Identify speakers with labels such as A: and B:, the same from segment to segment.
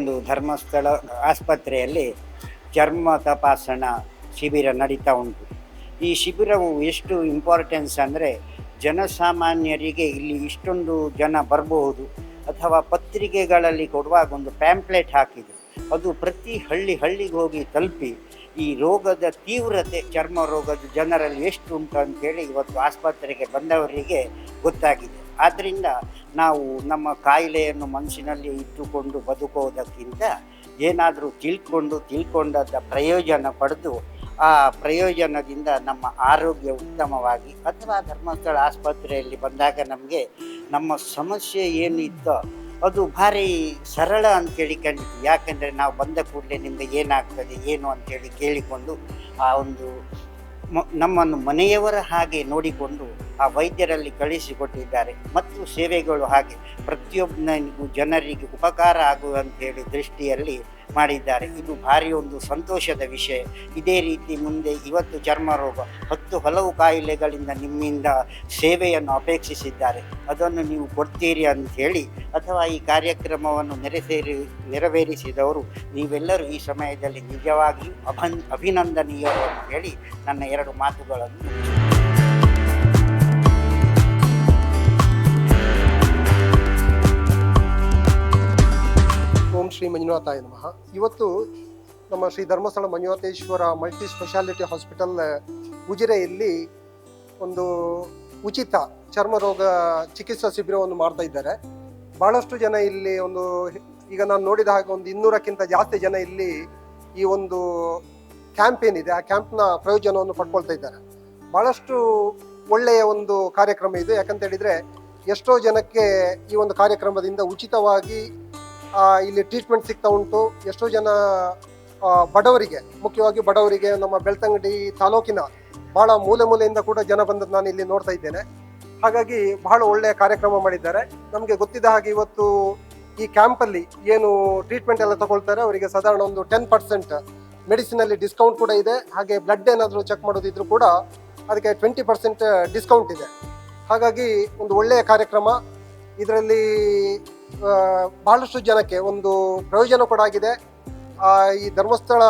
A: ಇವತ್ತೊಂದು ಧರ್ಮಸ್ಥಳ, ಆಸ್ಪತ್ರೆಯಲ್ಲಿ ಚರ್ಮ ತಪಾಸಣಾ ಶಿಬಿರ ನಡೀತಾ ಉಂಟು. ಈ ಶಿಬಿರವು ಎಷ್ಟು ಇಂಪಾರ್ಟೆನ್ಸ್ ಅಂದರೆ ಜನಸಾಮಾನ್ಯರಿಗೆ ಇಲ್ಲಿ ಇಷ್ಟೊಂದು ಜನ ಬರಬಹುದು ಅಥವಾ ಪತ್ರಿಕೆಗಳಲ್ಲಿ ಕೊಡುವಾಗ ಒಂದು ಪ್ಯಾಂಪ್ಲೆಟ್ ಹಾಕಿದರು. ಅದು ಪ್ರತಿ ಹಳ್ಳಿ ಹಳ್ಳಿಗೆ ಹೋಗಿ ತಲುಪಿ ಈ ರೋಗದ ತೀವ್ರತೆ, ಚರ್ಮ ರೋಗದ ಜನರಲ್ಲಿ ಎಷ್ಟು ಉಂಟು ಅಂತೇಳಿ ಇವತ್ತು ಆಸ್ಪತ್ರೆಗೆ ಬಂದವರಿಗೆ ಗೊತ್ತಾಗಿದೆ. ಆದ್ದರಿಂದ ನಾವು ನಮ್ಮ ಕಾಯಿಲೆಯನ್ನು ಮನಸ್ಸಿನಲ್ಲಿ ಇಟ್ಟುಕೊಂಡು ಬದುಕೋದಕ್ಕಿಂತ ಏನಾದರೂ ತಿಳ್ಕೊಂಡು ತಿಳ್ಕೊಂಡದ ಪ್ರಯೋಜನ ಪಡೆದು ಆ ಪ್ರಯೋಜನದಿಂದ ನಮ್ಮ ಆರೋಗ್ಯ ಉತ್ತಮವಾಗಿ ಅಥವಾ ಧರ್ಮಸ್ಥಳ ಆಸ್ಪತ್ರೆಯಲ್ಲಿ ಬಂದಾಗ ನಮಗೆ ನಮ್ಮ ಸಮಸ್ಯೆ ಏನಿತ್ತೋ ಅದು ಭಾರಿ ಸರಳ ಅಂತೇಳಿ ಕಂಡಿತು ಯಾಕಂದರೆ ನಾವು ಬಂದ ಕೂಡಲೇ ನಿಮಗೆ ಏನಾಗ್ತದೆ, ಏನು ಅಂತೇಳಿ ಕೇಳಿಕೊಂಡು ಆ ಒಂದು ನಮ್ಮನ್ನು ಮನೆಯವರ ಹಾಗೆ ನೋಡಿಕೊಂಡು ಆ ವೈದ್ಯರಲ್ಲಿ ಕಳಿಸಿಕೊಟ್ಟಿದ್ದಾರೆ. ಮತ್ತು ಸೇವೆಗಳು ಹಾಗೆ ಪ್ರತಿಯೊಬ್ಬನಿಗೂ ಜನರಿಗೆ ಉಪಕಾರ ಆಗುವಂಥೇಳಿ ದೃಷ್ಟಿಯಲ್ಲಿ ಮಾಡಿದ್ದಾರೆ. ಇದು ಭಾರಿ ಒಂದು ಸಂತೋಷದ ವಿಷಯ. ಇದೇ ರೀತಿ ಮುಂದೆ ಇವತ್ತು ಚರ್ಮ ರೋಗ ಹತ್ತು ಹಲವು ಕಾಯಿಲೆಗಳಿಂದ ನಿಮ್ಮಿಂದ ಸೇವೆಯನ್ನು ಅಪೇಕ್ಷಿಸಿದ್ದಾರೆ. ಅದನ್ನು ನೀವು ಕೊಡ್ತೀರಿ ಅಂತ ಹೇಳಿ ಅಥವಾ ಈ ಕಾರ್ಯಕ್ರಮವನ್ನು ನೆರೆಸೇರಿ, ನೆರವೇರಿಸಿದವರು ನೀವೆಲ್ಲರೂ ಈ ಸಮಯದಲ್ಲಿ ನಿಜವಾಗಿಯೂ ಅಭನ್, ಅಭಿನಂದನೀಯರು ಅಂತ ಹೇಳಿ ನನ್ನ ಎರಡು ಮಾತುಗಳನ್ನು
B: ಶ್ರೀ ಮಂಜುನಾಥಾಯ ನಮಃ. ಇವತ್ತು ನಮ್ಮ Shri Dharmasthala Manjunatheshwara multi speciality hospital ಉಜಿರೆಯಲ್ಲಿ ಒಂದು ಉಚಿತ ಚರ್ಮ ರೋಗ ಚಿಕಿತ್ಸಾ ಶಿಬಿರವನ್ನು ಮಾಡ್ತಾ ಇದ್ದಾರೆ. ಬಹಳಷ್ಟು ಜನ ಇಲ್ಲಿ ಒಂದು ಈಗ ನಾನು ನೋಡಿದ ಹಾಗೆ ಒಂದು ಇನ್ನೂರಕ್ಕಿಂತ ಜಾಸ್ತಿ ಜನ ಇಲ್ಲಿ ಈ ಒಂದು ಕ್ಯಾಂಪ್ ಏನಿದೆ, ಆ ಕ್ಯಾಂಪ್ನ ಪ್ರಯೋಜನವನ್ನು ಪಡ್ಕೊಳ್ತಾ ಇದ್ದಾರೆ. ಬಹಳಷ್ಟು ಒಳ್ಳೆಯ ಒಂದು ಕಾರ್ಯಕ್ರಮ ಇದು. ಯಾಕಂತ ಹೇಳಿದ್ರೆ ಎಷ್ಟೋ ಜನಕ್ಕೆ ಈ ಒಂದು ಕಾರ್ಯಕ್ರಮದಿಂದ ಉಚಿತವಾಗಿ ಇಲ್ಲಿ ಟ್ರೀಟ್ಮೆಂಟ್ ಸಿಗ್ತಾ ಉಂಟು. ಎಷ್ಟೋ ಜನ ಬಡವರಿಗೆ, ಮುಖ್ಯವಾಗಿ ಬಡವರಿಗೆ ನಮ್ಮ ಬೆಳ್ತಂಗಡಿ ತಾಲೂಕಿನ ಬಹಳ ಮೂಲೆ ಮೂಲೆಯಿಂದ ಕೂಡ ಜನ ಬಂದದ್ದು ನಾನು ಇಲ್ಲಿ ನೋಡ್ತಾ ಇದ್ದೇನೆ. ಹಾಗಾಗಿ ಬಹಳ ಒಳ್ಳೆಯ ಕಾರ್ಯಕ್ರಮ ಮಾಡಿದ್ದಾರೆ. ನಮಗೆ ಗೊತ್ತಿದ್ದ ಹಾಗೆ ಇವತ್ತು ಈ ಕ್ಯಾಂಪಲ್ಲಿ ಏನು ಟ್ರೀಟ್ಮೆಂಟ್ ಎಲ್ಲ ತಗೊಳ್ತಾರೆ. ಅವರಿಗೆ ಸಾಧಾರಣ ಒಂದು ಟೆನ್ ಪರ್ಸೆಂಟ್ ಮೆಡಿಸಿನಲ್ಲಿ ಡಿಸ್ಕೌಂಟ್ ಕೂಡ ಇದೆ. ಹಾಗೆ ಬ್ಲಡ್ ಏನಾದರೂ ಚೆಕ್ ಮಾಡೋದಿದ್ರು ಕೂಡ ಅದಕ್ಕೆ ಟ್ವೆಂಟಿ ಪರ್ಸೆಂಟ್ ಡಿಸ್ಕೌಂಟ್ ಇದೆ. ಹಾಗಾಗಿ ಒಂದು ಒಳ್ಳೆಯ ಕಾರ್ಯಕ್ರಮ. ಇದರಲ್ಲಿ ಬಹಳಷ್ಟು ಜನಕ್ಕೆ ಒಂದು ಪ್ರಯೋಜನ ಕೂಡ ಆಗಿದೆ. ಈ ಧರ್ಮಸ್ಥಳ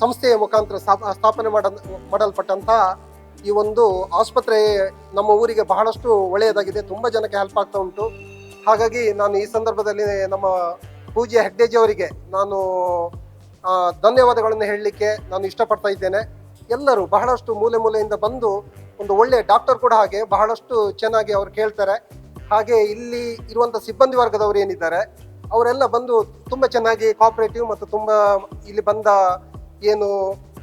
B: ಸಂಸ್ಥೆಯ ಮುಖಾಂತರ ಸ್ಥಾಪ- ಸ್ಥಾಪನೆ ಮಾಡ ಮಾಡಲ್ಪಟ್ಟಂತಹ ಈ ಒಂದು ಆಸ್ಪತ್ರೆ ನಮ್ಮ ಊರಿಗೆ ಬಹಳಷ್ಟು ಒಳ್ಳೆಯದಾಗಿದೆ. ತುಂಬ ಜನಕ್ಕೆ ಹೆಲ್ಪ್ ಆಗ್ತಾ ಉಂಟು. ಹಾಗಾಗಿ ನಾನು ಈ ಸಂದರ್ಭದಲ್ಲಿ ನಮ್ಮ ಪೂಜೆ ಹೆಗ್ಡೇಜಿ ಅವರಿಗೆ ನಾನು ಧನ್ಯವಾದಗಳನ್ನು ಹೇಳಲಿಕ್ಕೆ ನಾನು ಇಷ್ಟಪಡ್ತಾ ಇದ್ದೇನೆ. ಎಲ್ಲರೂ ಬಹಳಷ್ಟು ಮೂಲೆ ಮೂಲೆಯಿಂದ ಬಂದು ಒಂದು ಒಳ್ಳೆಯ ಡಾಕ್ಟರ್ ಕೂಡ ಹಾಗೆ ಬಹಳಷ್ಟು ಚೆನ್ನಾಗಿ ಅವ್ರು ಕೇಳ್ತಾರೆ. ಹಾಗೆ ಇಲ್ಲಿ ಇರುವಂತ ಸಿಬ್ಬಂದಿ ವರ್ಗದವರು ಏನಿದ್ದಾರೆ, ಅವರೆಲ್ಲ ಬಂದು ತುಂಬಾ ಚೆನ್ನಾಗಿ ಕೋಆಪರೇಟಿವ್ ಮತ್ತು ತುಂಬಾ ಇಲ್ಲಿ ಬಂದ ಏನು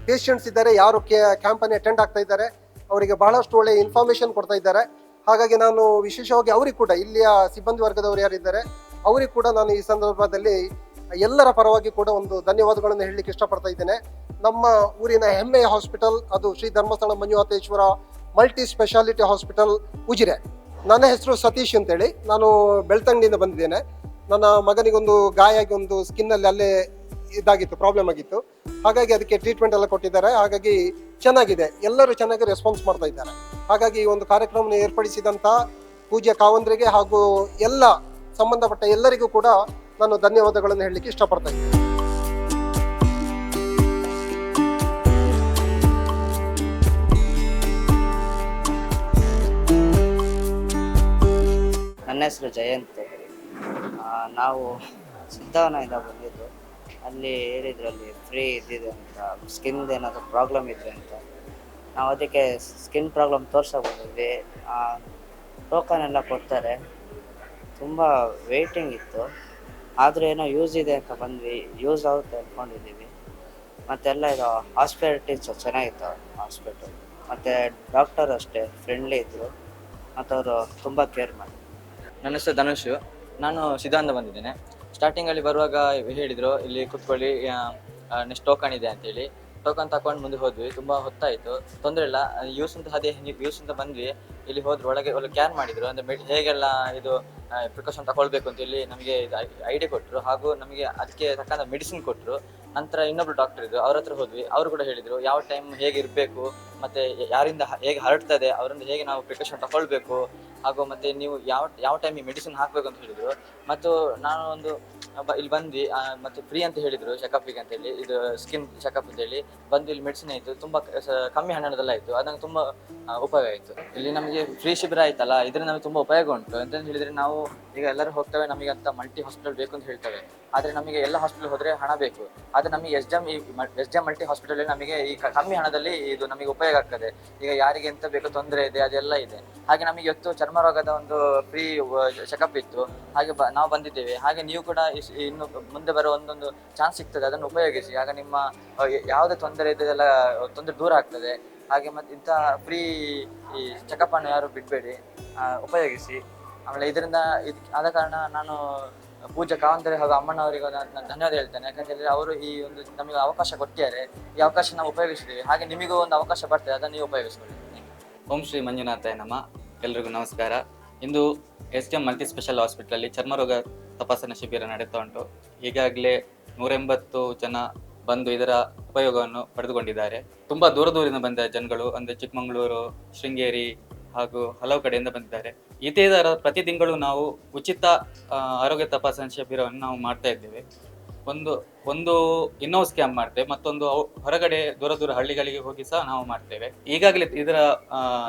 B: ಪೇಷಂಟ್ಸ್ ಇದ್ದಾರೆ, ಯಾರು ಕ್ಯಾಂಪನಿ ಅಟೆಂಡ್ ಆಗ್ತಾ ಇದ್ದಾರೆ, ಅವರಿಗೆ ಬಹಳಷ್ಟು ಒಳ್ಳೆಯ ಇನ್ಫಾರ್ಮೇಶನ್ ಕೊಡ್ತಾ ಇದ್ದಾರೆ. ಹಾಗಾಗಿ ನಾನು ವಿಶೇಷವಾಗಿ ಅವರಿಗೆ ಕೂಡ, ಇಲ್ಲಿಯ ಸಿಬ್ಬಂದಿ ವರ್ಗದವರು ಯಾರಿದ್ದಾರೆ, ಅವರಿಗೆ ಕೂಡ ನಾನು ಈ ಸಂದರ್ಭದಲ್ಲಿ ಎಲ್ಲರ ಪರವಾಗಿ ಕೂಡ ಒಂದು ಧನ್ಯವಾದಗಳನ್ನು ಹೇಳಲಿಕ್ಕೆ ಇಷ್ಟಪಡ್ತಾ ಇದ್ದೇನೆ. ನಮ್ಮ ಊರಿನ ಹೆಮ್ಮೆಯ ಹಾಸ್ಪಿಟಲ್, ಅದು Shri Dharmasthala Manjunatheshwara multi speciality hospital Ujire. ನನ್ನ ಹೆಸರು ಸತೀಶ್ ಅಂತೇಳಿ. ನಾನು ಬೆಳ್ತಂಗಡಿಯಿಂದ ಬಂದಿದ್ದೇನೆ. ನನ್ನ ಮಗನಿಗೊಂದು ಗಾಯ ಆಗಿ ಒಂದು ಸ್ಕಿನ್ನಲ್ಲಿ ಅಲ್ಲೇ ಇದಾಗಿತ್ತು ಪ್ರಾಬ್ಲಮ್ ಆಗಿತ್ತು. ಹಾಗಾಗಿ ಅದಕ್ಕೆ ಟ್ರೀಟ್ಮೆಂಟ್ ಎಲ್ಲ ಕೊಟ್ಟಿದ್ದಾರೆ. ಹಾಗಾಗಿ ಚೆನ್ನಾಗಿದೆ. ಎಲ್ಲರೂ ಚೆನ್ನಾಗಿ ರೆಸ್ಪಾನ್ಸ್ ಮಾಡ್ತಾ ಇದ್ದಾರೆ. ಹಾಗಾಗಿ ಈ ಒಂದು ಕಾರ್ಯಕ್ರಮವನ್ನು ಏರ್ಪಡಿಸಿದಂತ ಪೂಜ್ಯ ಕಾವಂದ್ರಿಗೆ ಹಾಗೂ ಎಲ್ಲ ಸಂಬಂಧಪಟ್ಟ ಎಲ್ಲರಿಗೂ ಕೂಡ ನಾನು ಧನ್ಯವಾದಗಳನ್ನು ಹೇಳಲಿಕ್ಕೆ ಇಷ್ಟಪಡ್ತಾ ಇದ್ದೇನೆ.
C: ನನ್ನ ಹೆಸರು ಜಯಂತ್ ನಾವು ಸಿದ್ಧವನದಿಂದ ಬಂದಿದ್ದು. ಅಲ್ಲಿ ಹೇಳಿದ್ರು ಅಲ್ಲಿ ಫ್ರೀ ಇದ್ದಿದೆ ಅಂತ ಸ್ಕಿನ್ದು ಏನಾದರೂ ಪ್ರಾಬ್ಲಮ್ ಇದೆ ಅಂತ. ನಾವು ಅದಕ್ಕೆ ಸ್ಕಿನ್ ಪ್ರಾಬ್ಲಮ್ ತೋರ್ಸೋಕೆ ಬಂದಿದ್ವಿ ಟೋಕನ್ ಎಲ್ಲ ಕೊಡ್ತಾರೆ. ತುಂಬ ವೇಟಿಂಗ್ ಇತ್ತು. ಆದರೆ ಏನೋ ಯೂಸ್ ಇದೆ ಅಂತ ಬಂದ್ವಿ. ಯೂಸ್ ಆಗುತ್ತೆ ಅಂದ್ಕೊಂಡಿದ್ದೀವಿ ಮತ್ತೆಲ್ಲ ಇದು ಹಾಸ್ಪಿಟಲ್ಸ್ ಚೆನ್ನಾಗಿತ್ತು ಹಾಸ್ಪಿಟಲ್ ಮತ್ತು ಡಾಕ್ಟರ್ ಅಷ್ಟೇ ಫ್ರೆಂಡ್ಲಿ ಇದ್ದರು ಮತ್ತು ಅವರು ತುಂಬ ಕೇರ್ ಮಾಡಿ
D: ನನ್ನ ಹೆಸರು ಧನುಷ್. ನಾನು ಸಿದ್ಧಾಂತ ಬಂದಿದ್ದೇನೆ. ಸ್ಟಾರ್ಟಿಂಗಲ್ಲಿ ಬರುವಾಗ ಹೇಳಿದರು, ಇಲ್ಲಿ ಕುತ್ಕೊಳ್ಳಿ ನೆಕ್ಸ್ಟ್ ಟೋಕನ್ ಇದೆ ಅಂತೇಳಿ. ಟೋಕನ್ ತಕೊಂಡು ಮುಂದೆ ಹೋದ್ವಿ. ತುಂಬ ಹೊತ್ತಾಯಿತು. ತೊಂದರೆ ಇಲ್ಲ. ಯೂಸ್ ಅಂತ ಅದೇ ಯೂಸ್ ಅಂತ ಬಂದ್ವಿ. ಇಲ್ಲಿ ಹೋದ್ರು, ಒಳಗೆ, ಒಳ್ಳೆ ಕ್ಯಾನ್ ಮಾಡಿದ್ರು. ಅಂದರೆ ಹೇಗೆಲ್ಲ ಇದು ಪ್ರಿಕಾಷನ್ ತಗೊಳ್ಬೇಕು ಅಂತ ಹೇಳಿ ನಮಗೆ ಇದು ಐಡಿಯಾ ಕೊಟ್ಟರು ಹಾಗೂ ನಮಗೆ ಅದಕ್ಕೆ ತಕ್ಕಂಥ ಮೆಡಿಸಿನ್ ಕೊಟ್ಟರು ನಂತರ ಇನ್ನೊಬ್ರು ಡಾಕ್ಟರ್ ಇದ್ರು. ಅವ್ರ ಹತ್ರ ಹೋದ್ವಿ. ಅವರು ಕೂಡ ಹೇಳಿದರು, ಯಾವ ಟೈಮ್ ಹೇಗೆ ಇರಬೇಕು, ಮತ್ತು ಯಾರಿಂದ, ಹೇಗೆ ಹರಡ್ತದೆ, ಅವರಿಂದ ಹೇಗೆ ನಾವು ಪ್ರಿಕಾಷನ್ ತಗೊಳ್ಬೇಕು ಹಾಗೂ ಮತ್ತೆ ನೀವು ಯಾವ ಯಾವ ಟೈಮಿಗೆ ಮೆಡಿಸಿನ್ ಹಾಕಬೇಕು ಅಂತ ಹೇಳಿದ್ರು. ಮತ್ತು ನಾನು ಒಂದು ಇಲ್ಲಿ ಬಂದು ಮತ್ತೆ ಫ್ರೀ ಅಂತ ಹೇಳಿದ್ರು ಚೆಕಪ್ಗೆ ಅಂತ ಹೇಳಿ. ಇದು ಸ್ಕಿನ್ ಚೆಕಪ್ ಅಂತ ಹೇಳಿ. ಬಂದು ಇಲ್ಲಿ ಮೆಡಿಸಿನ್ ಆಯಿತು. ತುಂಬ ಕಮ್ಮಿ ಹಣದಲ್ಲ ಆಯಿತು. ಅದು ತುಂಬ ಆ, ಉಪಯೋಗ ಆಯಿತು. ಇಲ್ಲಿ ನಮಗೆ ಫ್ರೀ ಶಿಬಿರ ಆಯ್ತಲ್ಲ ಇದರಿಂದ ನಮಗೆ ತುಂಬ ಉಪಯೋಗ ಉಂಟು. ಅಂತ ಹೇಳಿದ್ರೆ ನಾವು ಈಗ ಎಲ್ಲರೂ ಹೋಗ್ತವೆ ನಮಗೆ ಅಂತ ಮಲ್ಟಿ ಹಾಸ್ಪಿಟಲ್ ಬೇಕು ಅಂತ ಹೇಳ್ತವೆ. ಆದರೆ ನಮಗೆ ಎಲ್ಲ ಹಾಸ್ಪಿಟಲ್ ಹೋದರೆ ಹಣ ಬೇಕು. ಆದರೆ ನಮಗೆ ಎಸ್ ಡಿ ಈ ಎಸ್ ಡಿ ಮಲ್ಟಿ ಹಾಸ್ಪಿಟಲ್ ನಮಗೆ ಈ ಕಮ್ಮಿ ಹಣದಲ್ಲಿ ಇದು ನಮಗೆ ಉಪಯೋಗ ಆಗ್ತದೆ. ಈಗ ಯಾರಿಗೆ ಎಂತ ಬೇಕು ತೊಂದರೆ ಇದೆ, ಅದೆಲ್ಲ ಇದೆ. ಹಾಗೆ ನಮಗೆ ಇವತ್ತು ಚರ್ಮ ರೋಗದ ಒಂದು ಫ್ರೀ ಚೆಕಪ್ ಇತ್ತು. ಹಾಗೆ ನಾವು ಬಂದಿದ್ದೇವೆ. ಹಾಗೆ ನೀವು ಕೂಡ ಇನ್ನು ಮುಂದೆ ಬರೋ ಒಂದೊಂದು ಚಾನ್ಸ್ ಸಿಗ್ತದೆ, ಅದನ್ನು ಉಪಯೋಗಿಸಿ. ಆಗ ನಿಮ್ಮ ಯಾವುದೇ ತೊಂದರೆ ಇದೆಲ್ಲ ತೊಂದರೆ ದೂರ ಆಗ್ತದೆ. ಹಾಗೆ ಮತ್ತೆ ಇಂಥ ಫ್ರೀ ಈ ಚೆಕಪ್ ಅನ್ನು ಯಾರು ಬಿಡಬೇಡಿ ಉಪಯೋಗಿಸಿ. ಆಮೇಲೆ ಇದರಿಂದ ಇದು ಆದ ಕಾರಣ ನಾನು ಪೂಜಾ ಕಾವಂತರಿ ಹಾಗೂ ಅಮ್ಮನವರಿಗೆ ನಾನು ಧನ್ಯವಾದ ಹೇಳ್ತೇನೆ. ಯಾಕಂತ ಹೇಳಿದ್ರೆ ಅವರು ಈ ಒಂದು ನಮಗೆ ಅವಕಾಶ ಕೊಟ್ಟಿದ್ದಾರೆ. ಈ ಅವಕಾಶ ನಾವು ಉಪಯೋಗಿಸಿದ್ದೀವಿ. ಹಾಗೆ ನಿಮಗೂ ಒಂದು ಅವಕಾಶ ಬರ್ತದೆ. ಅದನ್ನು ನೀವು ಉಪಯೋಗಿಸ್ಕೊಳ್ಳಿ.
E: ಓಂ ಶ್ರೀ ಮಂಜುನಾಥ ನಮ. ಎಲ್ರಿಗೂ ನಮಸ್ಕಾರ. ಇಂದು ಎಸ್ ಕೆ ಮಲ್ಟಿ ಸ್ಪೆಷಲ್ ಹಾಸ್ಪಿಟಲಲ್ಲಿ ಚರ್ಮರೋಗ ತಪಾಸಣಾ ಶಿಬಿರ ನಡೀತಾ ಉಂಟು. ಈಗಾಗಲೇ ನೂರೆಂಬತ್ತು ಜನ ಬಂದು ಇದರ ಉಪಯೋಗವನ್ನು ಪಡೆದುಕೊಂಡಿದ್ದಾರೆ. ತುಂಬ ದೂರ ದೂರದಿಂದ ಬಂದ ಜನಗಳು, ಅಂದರೆ ಚಿಕ್ಕಮಗಳೂರು, ಶೃಂಗೇರಿ ಹಾಗೂ ಹಲವು ಕಡೆಯಿಂದ ಬಂದಿದ್ದಾರೆ. ಇದೇ ಥರ ಪ್ರತಿ ತಿಂಗಳು ನಾವು ಉಚಿತ ಆರೋಗ್ಯ ತಪಾಸಣಾ ಶಿಬಿರವನ್ನು ನಾವು ಮಾಡ್ತಾ ಇದ್ದೇವೆ. ಒಂದು ಒಂದು ಇನ್ನೋ ಕ್ಯಾಂಪ್ ಮಾಡ್ತೇವೆ ಮತ್ತೊಂದು ಹೊರಗಡೆ ದೂರ ದೂರ ಹಳ್ಳಿಗಳಿಗೆ ಹೋಗಿ ಸಹ ನಾವು ಮಾಡ್ತೇವೆ. ಈಗಾಗಲೇ ಇದರ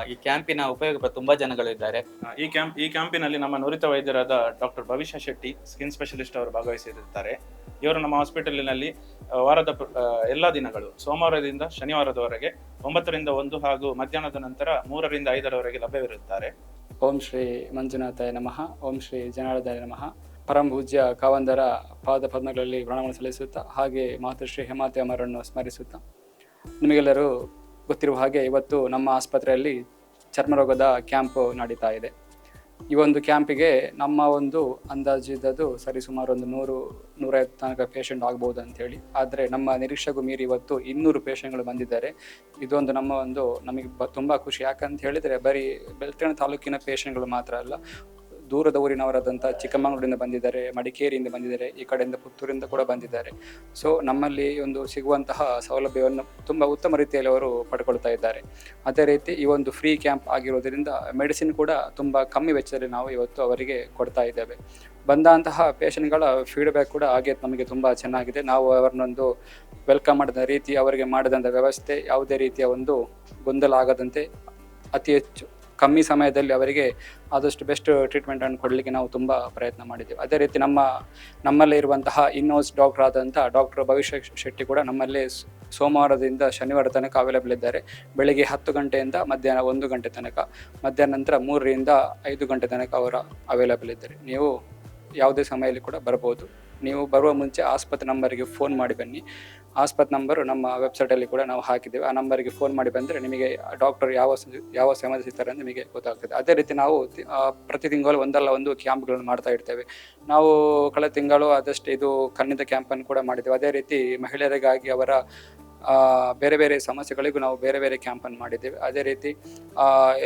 E: ಈ ಕ್ಯಾಂಪಿನ ಉಪಯೋಗ ತುಂಬಾ ಜನಗಳು ಇದ್ದಾರೆ.
F: ಈ ಕ್ಯಾಂಪ್ ಈ ಕ್ಯಾಂಪಿನಲ್ಲಿ ನಮ್ಮ ನುರಿತ ವೈದ್ಯರಾದ ಡಾಕ್ಟರ್ ಭವಿಷ್ಯ ಶೆಟ್ಟಿ ಸ್ಕಿನ್ ಸ್ಪೆಷಲಿಸ್ಟ್ ಅವರು ಭಾಗವಹಿಸಿರುತ್ತಾರೆ. ಇವರು ನಮ್ಮ ಹಾಸ್ಪಿಟಲಿನಲ್ಲಿ ವಾರದ ಆ, ಎಲ್ಲಾ ದಿನಗಳು ಸೋಮವಾರದಿಂದ ಶನಿವಾರದವರೆಗೆ ಒಂಬತ್ತರಿಂದ ಒಂದು ಹಾಗೂ ಮಧ್ಯಾಹ್ನದ ನಂತರ ಮೂರರಿಂದ ಐದರವರೆಗೆ ಲಭ್ಯವಿರುತ್ತಾರೆ.
G: ಓಂ ಶ್ರೀ ಮಂಜುನಾಥಾಯ ನಮಃ. ಓಂ ಶ್ರೀ ಜನಾರ್ದಾಯ ನಮಃ. ಪರಂ ಪೂಜ್ಯ ಕಾವಂದರ ಪಾದ ಪದ್ಮಗಳಲ್ಲಿ ಪ್ರಣಾಮವನ್ನು ಸಲ್ಲಿಸುತ್ತಾ, ಹಾಗೆ ಮಾತೃಶ್ರೀ ಹೇಮಾತೆ ಅಮರನ್ನು ಸ್ಮರಿಸುತ್ತಾ. ನಿಮಗೆಲ್ಲರೂ ಗೊತ್ತಿರುವ ಹಾಗೆ ಇವತ್ತು ನಮ್ಮ ಆಸ್ಪತ್ರೆಯಲ್ಲಿ ಚರ್ಮರೋಗದ ಕ್ಯಾಂಪ್ ನಡೀತಾ ಇದೆ. ಈ ಒಂದು ಕ್ಯಾಂಪಿಗೆ ನಮ್ಮ ಒಂದು ಅಂದಾಜಿದ್ದದು ಸರಿಸುಮಾರು ಒಂದು ನೂರು, ನೂರೈವತ್ತು ತನಕ ಪೇಷಂಟ್ ಆಗ್ಬೋದು ಅಂತೇಳಿ ಆದರೆ ನಮ್ಮ ನಿರೀಕ್ಷೆಗೂ ಮೀರಿ ಇವತ್ತು ಇನ್ನೂರು ಪೇಷಂಟ್ಗಳು ಬಂದಿದ್ದಾರೆ. ಇದೊಂದು ನಮ್ಮ ಒಂದು ನಮಗೆ ತುಂಬ ಖುಷಿ. ಯಾಕಂತ ಹೇಳಿದರೆ ಬರೀ ಬೆಳ್ತಂಗಡಿ ತಾಲೂಕಿನ ಪೇಷಂಟ್ಗಳು ಮಾತ್ರ ಅಲ್ಲ ದೂರದ ಊರಿನವರಾದಂಥ ಚಿಕ್ಕಮಗಳೂರಿಂದ ಬಂದಿದ್ದಾರೆ, ಮಡಿಕೇರಿಯಿಂದ ಬಂದಿದ್ದಾರೆ, ಈ ಕಡೆಯಿಂದ ಪುತ್ತೂರಿಂದ ಕೂಡ ಬಂದಿದ್ದಾರೆ. ಸೊ ನಮ್ಮಲ್ಲಿ ಒಂದು ಸಿಗುವಂತಹ ಸೌಲಭ್ಯವನ್ನು ತುಂಬ ಉತ್ತಮ ರೀತಿಯಲ್ಲಿ ಅವರು ಪಡ್ಕೊಳ್ತಾ ಇದ್ದಾರೆ. ಅದೇ ರೀತಿ ಈ ಒಂದು ಫ್ರೀ ಕ್ಯಾಂಪ್ ಆಗಿರೋದರಿಂದ ಮೆಡಿಸಿನ್ ಕೂಡ ತುಂಬ ಕಮ್ಮಿ ವೆಚ್ಚದಲ್ಲಿ ನಾವು ಇವತ್ತು ಅವರಿಗೆ ಕೊಡ್ತಾ ಇದ್ದೇವೆ. ಬಂದಂತಹ ಪೇಷಂಟ್ಗಳ ಫೀಡ್ಬ್ಯಾಕ್ ಕೂಡ ಹಾಗೆ ನಮಗೆ ತುಂಬ ಚೆನ್ನಾಗಿದೆ. ನಾವು ಅವರನ್ನೊಂದು ವೆಲ್ಕಮ್ ಮಾಡಿದ ರೀತಿ, ಅವರಿಗೆ ಮಾಡಿದಂಥ ವ್ಯವಸ್ಥೆ ಯಾವುದೇ ರೀತಿಯ ಒಂದು ಗೊಂದಲ ಆಗದಂತೆ ಅತಿ ಹೆಚ್ಚು ಕಮ್ಮಿ ಸಮಯದಲ್ಲಿ ಅವರಿಗೆ ಆದಷ್ಟು ಬೆಸ್ಟ್ ಟ್ರೀಟ್ಮೆಂಟನ್ನು ಕೊಡಲಿಕ್ಕೆ ನಾವು ತುಂಬ ಪ್ರಯತ್ನ ಮಾಡಿದ್ದೇವೆ. ಅದೇ ರೀತಿ ನಮ್ಮ, ನಮ್ಮಲ್ಲೇ ಇರುವಂತಹ ಇನ್ನೋಸ್ ಡಾಕ್ಟರ್ ಆದಂಥ ಡಾಕ್ಟರ್ ಭವಿಷ್ಯ ಶೆಟ್ಟಿ ಕೂಡ ನಮ್ಮಲ್ಲೇ ಸೋಮವಾರದಿಂದ ಶನಿವಾರ ತನಕ ಅವೈಲೇಬಲ್ ಇದ್ದಾರೆ. ಬೆಳಿಗ್ಗೆ ಹತ್ತು ಗಂಟೆಯಿಂದ ಮಧ್ಯಾಹ್ನ ಒಂದು ಗಂಟೆ ತನಕ, ಮಧ್ಯಾಹ್ನ ನಂತರ ಮೂರರಿಂದ ಐದು ಗಂಟೆ ತನಕ ಅವರ ಅವೈಲೇಬಲ್ ಇದ್ದಾರೆ. ನೀವು ಯಾವುದೇ ಸಮಯದಲ್ಲಿ ಕೂಡ ಬರ್ಬೋದು. ನೀವು ಬರುವ ಮುಂಚೆ ಆಸ್ಪತ್ರೆ ನಂಬರಿಗೆ ಫೋನ್ ಮಾಡಿ ಬನ್ನಿ. ಆಸ್ಪತ್ರೆ ನಂಬರು ನಮ್ಮ ವೆಬ್ಸೈಟಲ್ಲಿ ಕೂಡ ನಾವು ಹಾಕಿದ್ದೇವೆ. ಆ ನಂಬರಿಗೆ ಫೋನ್ ಮಾಡಿ ಬಂದರೆ ನಿಮಗೆ ಡಾಕ್ಟರ್ ಯಾವ ಯಾವ ಸೇವೆ ಸಿಗ್ತಾರೆ ಅಂತ ನಿಮಗೆ ಗೊತ್ತಾಗ್ತದೆ. ಅದೇ ರೀತಿ ನಾವು ಪ್ರತಿ ತಿಂಗಳು ಒಂದಲ್ಲ ಒಂದು ಕ್ಯಾಂಪ್ಗಳನ್ನು ಮಾಡ್ತಾ ಇರ್ತೇವೆ. ನಾವು ಕಳೆದ ತಿಂಗಳು ಆದಷ್ಟು ಇದು ಕಣ್ಣಿನ ಕ್ಯಾಂಪನ್ನು ಕೂಡ ಮಾಡಿದ್ದೇವೆ. ಅದೇ ರೀತಿ ಮಹಿಳೆಯರಿಗಾಗಿ ಅವರ ಬೇರೆ ಬೇರೆ ಸಮಸ್ಯೆಗಳಿಗೂ ನಾವು ಬೇರೆ ಬೇರೆ ಕ್ಯಾಂಪನ್ನು ಮಾಡಿದ್ದೇವೆ. ಅದೇ ರೀತಿ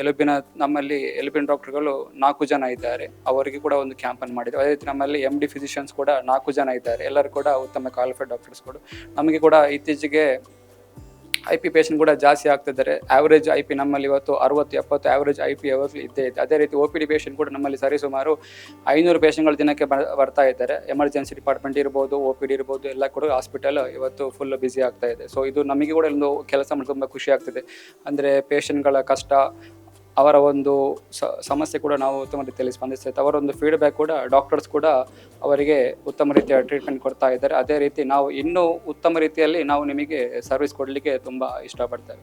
G: ಎಲುಬಿನ, ನಮ್ಮಲ್ಲಿ ಎಲುಬಿನ ಡಾಕ್ಟರ್ಗಳು ನಾಲ್ಕು ಜನ ಇದ್ದಾರೆ. ಅವರಿಗೆ ಕೂಡ ಒಂದು ಕ್ಯಾಂಪನ್ನು ಮಾಡಿದ್ದೇವೆ. ಅದೇ ರೀತಿ ನಮ್ಮಲ್ಲಿ ಎಂ ಡಿ ಫಿಸಿಷಿಯನ್ಸ್ ಕೂಡ ನಾಲ್ಕು ಜನ ಇದ್ದಾರೆ. ಎಲ್ಲರೂ ಕೂಡ ಉತ್ತಮ ಕ್ವಾಲಿಫೈಡ್ ಡಾಕ್ಟರ್ಸ್ಗಳು ನಮಗೆ ಕೂಡ ಇತ್ತೀಚೆಗೆ ಐ ಪಿ ಪೇಷಂಟ್ ಕೂಡ ಜಾಸ್ತಿ ಆಗ್ತಿದ್ದಾರೆ ಆವರೇಜ್ ಐ ಪಿ ನಮ್ಮಲ್ಲಿ ಇವತ್ತು ಅರವತ್ತು, ಎಪ್ಪತ್ತು ಆವರೇಜ್ ಐ ಪಿ ಯಾವಾಗಲೂ ಇದ್ದೇ ಇದೆ. ಅದೇ ರೀತಿ ಒ ಪಿ ಡಿ ಪೇಷಂಟ್ ಕೂಡ ನಮ್ಮಲ್ಲಿ ಸರಿಸುಮಾರು ಐನೂರು ಪೇಷಂಟ್ಗಳು ದಿನಕ್ಕೆ ಬರ್ತಾ ಇದ್ದಾರೆ. ಎಮರ್ಜೆನ್ಸಿ ಡಿಪಾರ್ಟ್ಮೆಂಟ್ ಇರ್ಬೋದು ಒ ಪಿ ಡಿ ಇರ್ಬೋದು, ಎಲ್ಲ ಕೂಡ ಹಾಸ್ಪಿಟಲ್ ಇವತ್ತು ಫುಲ್ ಬ್ಯುಸಿ ಆಗ್ತಾ ಇದೆ. ಸೊ ಇದು ನಮಗೆ ಕೂಡ ಒಂದು ಕೆಲಸ ಮಾಡಿ ತುಂಬ ಖುಷಿ ಆಗ್ತಿದೆ. ಅಂದರೆ ಪೇಷಂಟ್ಗಳ ಕಷ್ಟ ಅವರ ಒಂದು ಸಮಸ್ಯೆ ಕೂಡ ನಾವು ಉತ್ತಮ ರೀತಿಯಲ್ಲಿ ಸ್ಪಂದಿಸ್ತೇವೆ ಅವರ ಒಂದು ಫೀಡ್ಬ್ಯಾಕ್ ಕೂಡ ಡಾಕ್ಟರ್ಸ್ ಕೂಡ ಅವರಿಗೆ ಉತ್ತಮ ರೀತಿಯ ಟ್ರೀಟ್ಮೆಂಟ್ ಕೊಡ್ತಾ ಇದ್ದಾರೆ. ಅದೇ ರೀತಿ ನಾವು ಇನ್ನೂ ಉತ್ತಮ ರೀತಿಯಲ್ಲಿ ನಾವು ನಿಮಗೆ ಸರ್ವಿಸ್ ಕೊಡಲಿಕ್ಕೆ ತುಂಬ ಇಷ್ಟಪಡ್ತೇವೆ.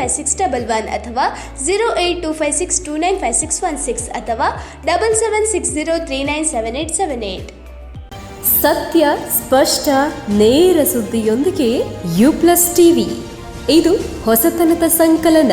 H: five six double one ಅಥವಾ zero eight two five six two nine five six one six ಅಥವಾ double seven six zero three nine seven eight seven eight
I: ಸತ್ಯ, ಸ್ಪಷ್ಟ, ನೇರ ಸುದ್ದಿಯೊಂದಿಗೆ ಯು ಪ್ಲಸ್ ಟಿವಿ ಇದು ಹೊಸತನದ ಸಂಕಲನ.